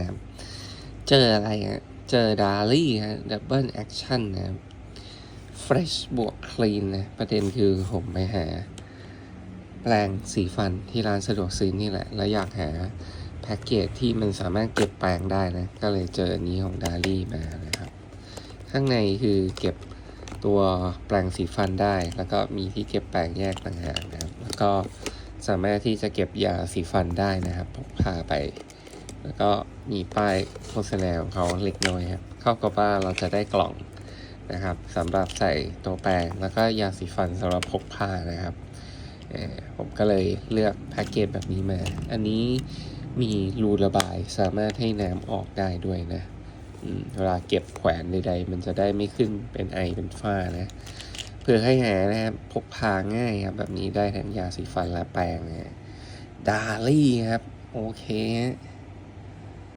นะครับ เจออะไรฮะ เจอดาลี่ฮะดับเบิลแอคชั่นนะครับ fresh บวก clean นะ ประเด็นคือผมไปหา แปรงสีฟันที่ร้านสะดวกซื้อนี่แหละ แล้วอยากหาแพ็กเกจที่มันสามารถเก็บแปรงได้นะ ก็เลยเจออันนี้ของดาลี่มานะครับ ข้างในคือเก็บตัวแปรงสีฟันได้ แล้วก็มีที่เก็บแปรงแยกต่างหากนะครับ แล้วก็สามารถที่จะเก็บยาสีฟันได้นะครับพกพาไป แล้วก็มีป้ายโฆษณาของเขาเล็กน้อยครับเข้ากับว่าเราจะได้กล่องนะครับสำหรับใส่ตัวแปรงแล้วก็ยาสีฟันสำหรับพกพานะครับผมก็เลยเลือกแพ็กเกจแบบนี้มา อันนี้มีรูระบายสามารถให้น้ำออกได้ด้วยนะเวลาเก็บแขวนใดๆ มันจะได้ไม่ขึ้นเป็นไอเป็นฝ้านะ เพื่อให้หานะครับพกพาง่ายครับแบบนี้ได้ทั้งยาสีฟันและแปรงนะดาลี่ครับ โอเค